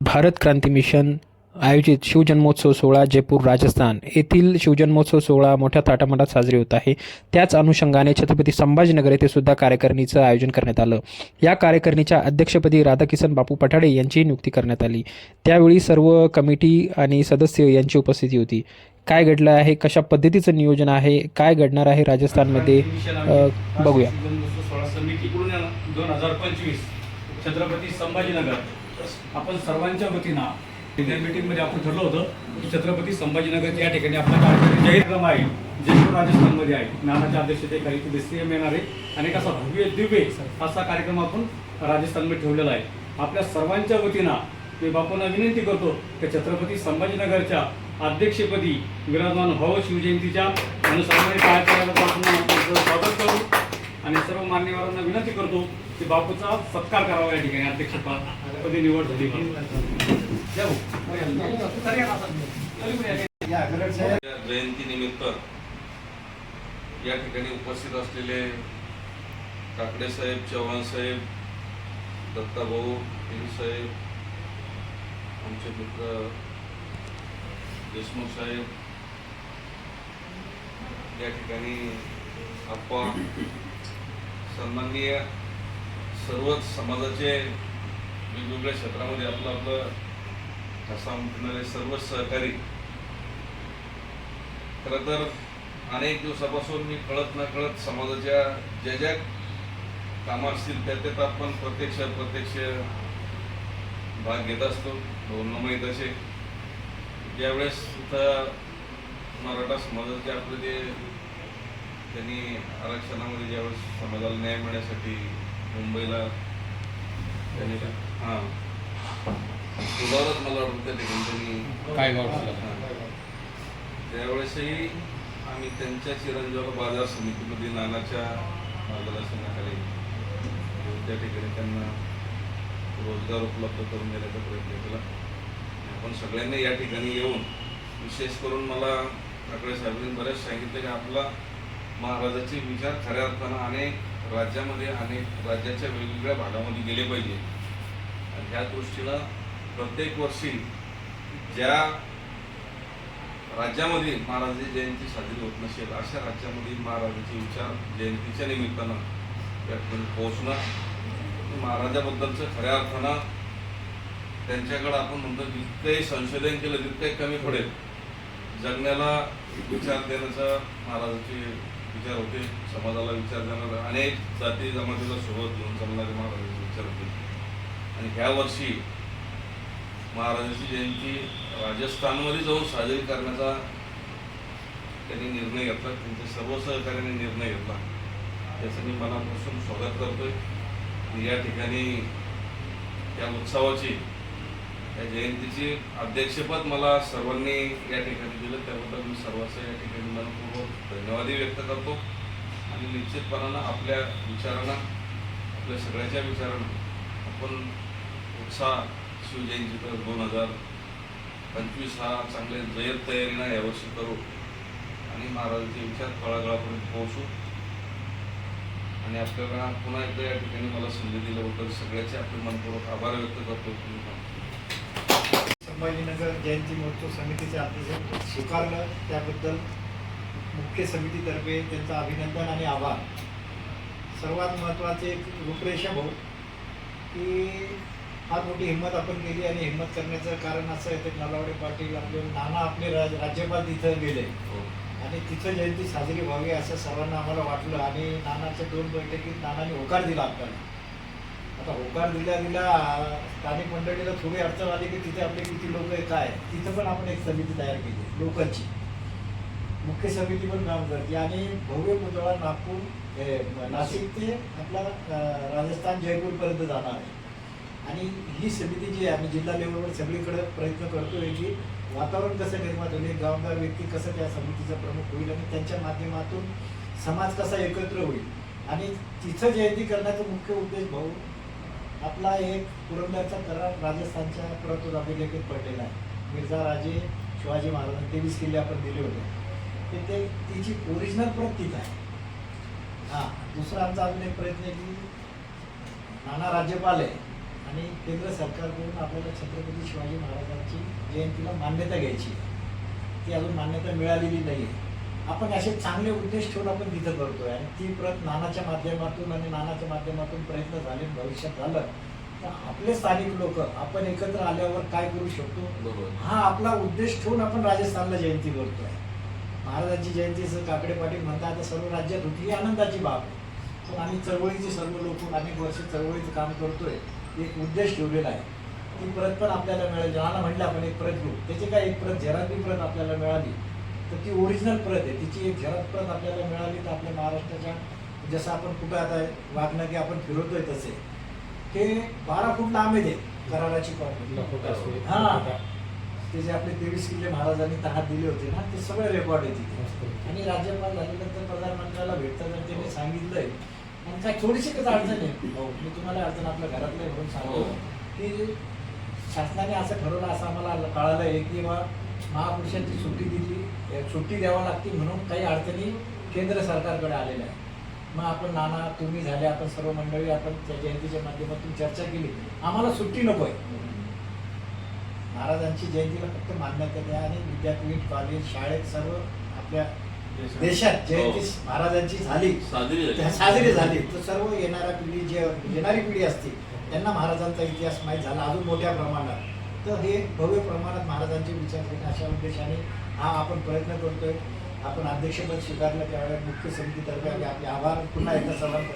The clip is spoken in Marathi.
भारत क्रांती मिशन आयोजित शिवजन्मोत्सव सोहळा जयपूर राजस्थान. येथील शिवजन्मोत्सव सोहळा मोठ्या थाटामाटात साजरी होत आहे. त्याच अनुषंगाने छत्रपती संभाजीनगर येथे सुद्धा कार्यकारिणीचं आयोजन करण्यात आलं. या कार्यकारिणीच्या अध्यक्षपदी राधाकिसन बापू पठाडे यांचीही नियुक्ती करण्यात आली. त्यावेळी सर्व कमिटी आणि सदस्य यांची उपस्थिती होती. काय घडलं आहे? कशा पद्धतीचं नियोजन आहे? काय घडणार आहे राजस्थानमध्ये? बघूया. दोन हजार पंचवीस छत्रपती संभाजीनगर. आपण सर्वांच्या वतीनं त्या मीटिंगमध्ये आपण ठरलं होतं की छत्रपती संभाजीनगर या ठिकाणी आपला कार्यक्रम जाहीर क्रम आहे. जयपूर राजस्थानमध्ये आहे. नानाच्या अध्यक्षतेखाली तिथे सीएम येणार आहे. आणि एक असा भव्य दिव्य असा कार्यक्रम आपण राजस्थानमध्ये ठेवलेला आहे. आपल्या सर्वांच्या वतीनं मी बापूंना विनंती करतो की छत्रपती संभाजीनगरच्या अध्यक्षपदी विराजमान व्हावं शिवजयंतीच्या अनुसरणाने आपण स्वागत करू. आणि सर्व मान्यवरांना विनंती करतो की बापूचा सत्कार करावा या ठिकाणी अध्यक्षपदी निवड झाली म्हणून. जय हो. या जयंती निमित्त या ठिकाणी उपस्थित असलेले काकडे साहेब चव्हाण साहेब दत्ताभाऊ हिल साहेब आमचे मित्र देशमुख साहेब या ठिकाणी आप्पा सन्माननीय सर्वच समाजाचे वेगवेगळ्या क्षेत्रामध्ये आपलं आपलं ठसा उमटणारे सर्व सहकारी. खरं तर अनेक दिवसापासून मी कळत न कळत समाजाच्या ज्या ज्या कामं असतील त्या त्यात आपण प्रत्यक्ष प्रत्यक्ष भाग घेत असतो. भाऊंना माहीत असे. ज्यावेळेस इथं मराठा समाजाचे आपले जे त्यांनी आरक्षणामध्ये ज्यावेळेस समाजाला न्याय मिळण्यासाठी मुंबईला. त्यांनी हां. तुलावरच मला वाटतं त्या ठिकाणी त्यांनी काय गाव हां. त्यावेळेसही आम्ही त्यांच्या चिरंजीवाला बाजार समितीमध्ये नानाच्या मार्गदर्शनाखाली त्या ठिकाणी त्यांना रोजगार उपलब्ध करून देण्याचा प्रयत्न केला. आपण सगळ्यांनी या ठिकाणी येऊन विशेष करून मला ठाकरे साहेबांनी बरेच सांगितले की आपला महाराजाचे विचार खऱ्या अर्थानं अनेक राज्यामध्ये अनेक राज्याच्या वेगवेगळ्या भागामध्ये गेले पाहिजे. आणि ह्या दृष्टीनं प्रत्येक वर्षी ज्या राज्यामध्ये महाराजांची जयंती साजरी होत नसेल अशा राज्यामध्ये महाराजांचे विचार जयंतीच्या निमित्तानं या ठिकाणी पोहोचणं महाराजाबद्दलचं खऱ्या अर्थानं त्यांच्याकडं आपण म्हणतो जितकंही संशोधन केलं तितकंही कमी पडेल. जगण्याला विचार देण्याचा महाराजाचे विचार होते. समाजाला विचार करणारा अनेक जाती जमातीला सोबत घेऊन चालणारे महाराजांचे विचार होते. आणि ह्या वर्षी महाराजांची जयंती राजस्थानमध्ये जाऊन साजरी करण्याचा त्यांनी निर्णय घेतला. त्यांच्या सर्व सहकार्याने निर्णय घेतला. त्याचं मी मनापासून स्वागत करतोय. आणि या ठिकाणी या उत्सवाची या जयंतीची अध्यक्षपद मला सर्वांनी या ठिकाणी दिलं. त्याबद्दल मी सर्वांचं या ठिकाणी मनपूर्वक धन्यवादही व्यक्त करतो. आणि निश्चितपणानं आपल्या विचारांना आपल्या सगळ्याच्या विचारांना आपण उत्साह शिवजयंतीचा दोन हजार पंचवीस हा चांगल्या जयत तयारीनं यावर्षी करू. आणि महाराजांचे विचार तळागाळापर्यंत पोहोचू. आणि आपल्याला पुन्हा एकदा या ठिकाणी मला संधी दिल्याबद्दल सगळ्याचे आपले मनपूर्वक आभार व्यक्त करतो. संभाजीनगर जयंती महोत्सव समितीचे अध्यक्ष स्वीकारलं. त्याबद्दल मुख्य समितीतर्फे त्यांचं अभिनंदन आणि आभार. सर्वात महत्त्वाचे एक रूपरेषा भाऊ की फार मोठी हिंमत आपण केली आणि हिंमत करण्याचं कारण असं आहे ते नलावडे पाटील आपले नाना आपले राज राज्यपाल तिथं गेले. हो. आणि तिथं जयंती साजरी व्हावी असं सर्वांना आम्हाला वाटलं आणि नानाच्या दोन बैठकीत नानाने होकार दिला आपल्याला. आता होकार दिल्या दिला स्थानिक मंडळीला थोडी अडचण आली की तिथे आपले किती लोक आहे काय तिथं पण आपण एक समिती तयार केली लोकांची. मुख्य समिती पण काम करते. आणि भव्य पुतळा नागपूर हे, नाशिक ते आपला राजस्थान जयपूरपर्यंत जाणार आहे. आणि ही समिती जी आहे आम्ही जिल्हा लेवलवर सगळीकडे प्रयत्न करतोय की वातावरण कसं निर्माण होईल एक व्यक्ती कसं त्या समितीचा प्रमुख होईल आणि त्यांच्या माध्यमातून समाज कसा एकत्र होईल. आणि तिथं जयंती करण्याचा मुख्य उद्देश भाऊ आपला एक पुरंदरचा करार राजस्थानच्या परत अभिलेखित पडलेला आहे. मिर्झा राजे शिवाजी महाराजांनी तेवीस किल्ले आपण दिले होते. ते ते तिची ओरिजिनल प्रत तिथं आहे. हां दुसरा आमचा अजून एक प्रयत्न आहे की नाना राज्यपाल आहे आणि केंद्र सरकारकडून आपल्याला छत्रपती शिवाजी महाराजांची जयंतीला मान्यता घ्यायची ती अजून मान्यता मिळालेली नाही आहे आपण असे चांगले उद्देश ठेवून आपण तिथं करतोय. आणि ती प्रत नानाच्या माध्यमातून आणि नानाच्या माध्यमातून प्रयत्न झाले भविष्यात झालं तर आपले स्थानिक लोक आपण एकत्र आल्यावर काय करू शकतो? हा आपला उद्देश ठेवून आपण राजस्थानला जयंती करतोय. महाराजांची जयंती काकडे पाटील म्हणतात आता सर्व राज्यात होती ही आनंदाची बाब आहे. पण आम्ही चळवळीचे सर्व लोक अनेक वर्ष चळवळीचं काम करतोय एक उद्देश ठेवलेला आहे. ती प्रत पण आपल्याला मिळाली. ज्याला म्हटलं आपण एक प्रत घेऊ. त्याची काय एक प्रत झेरातली प्रत आपल्याला मिळाली. तर ती ओरिजिनल प्रत आहे. तिची एक झेरात प्रत आपल्याला मिळाली तर आपल्या महाराष्ट्राच्या जसं आपण कुठं आता वागणं की आपण फिरवतोय तसे. ते बारा फूट लांब आहे कराराची कॉपी हा. ते जे आपले तेवीस किल्ले महाराजांनी तहात दिले होते ना ते सगळे रेकॉर्ड आहे तिथे. आणि राज्यपाल झाल्यानंतर प्रधानमंत्र्याला भेटतात आणि त्यांनी सांगितलंय. आणि काय थोडीशी कसं अडचण आहे? भाऊ मी तुम्हाला अडचण आपल्या घरातलं म्हणून सांगतो. हो. की शासनाने असं ठरवलं असं आम्हाला कळालं आहे की बा महापुरुषांची सुट्टी दिली. सुट्टी द्यावा लागते म्हणून काही अडचणी केंद्र सरकारकडे आलेल्या आहे मग आपण नाना तुम्ही झाले आपण सर्व मंडळी आपण त्या जयंतीच्या माध्यमातून चर्चा केली. आम्हाला सुट्टी नको आहे. महाराजांची जयंतीला फक्त मान्यता द्या आणि विद्यापीठ कॉलेज शाळेत सर्व आपल्या देशात. जयंती हो. महाराजांची झाली. साजरी झाली. त्या साजरी झाली. तर सर्व येणाऱ्या पिढी जे येणारी पिढी असते त्यांना महाराजांचा इतिहास माहीत झाला. अजून मोठ्या प्रमाणात. तर हे भव्य प्रमाणात महाराजांचे विचार घेणे अशा उद्देशाने हा आपण प्रयत्न करतोय. आपण अध्यक्षपद स्वीकारलं त्यावेळेस मुख्य समितीतर्फे आपले आभार पुन्हा एकदा सर्वांकडे